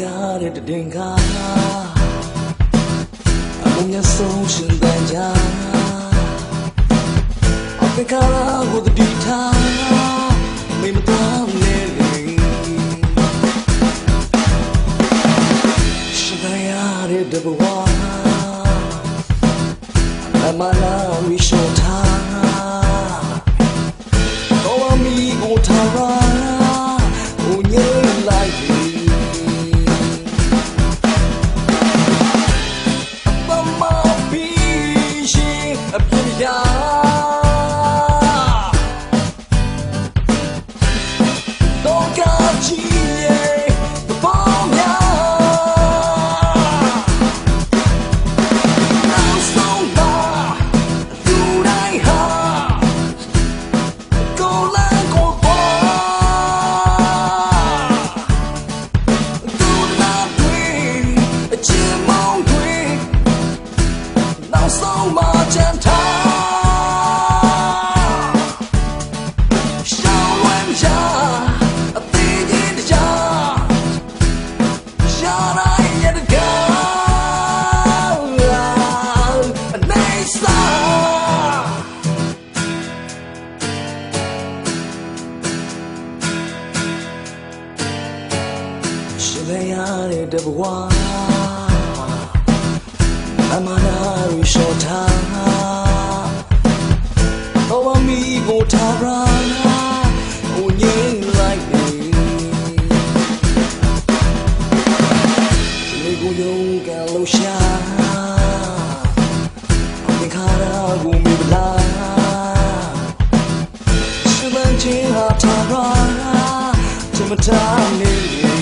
ရတဲ့တည်ငါအမုံရဆုံးရှင်တန်ကြအပကရာကိုတတိထားမေမတော်နေလေရှင်တန်ရတဲ့တဘဝအမနာဝီရှောထား လည်းရတဲ့တဘဝအမနာရီရှော့ထားတော့မီကိုထားရနာကိုငိမ့်လိုက်နေဒီကိုယုံကလို့ရှာဒီခါရာကိုမီပလာရှင်မချင်းဟာထားရချင်မထားနေ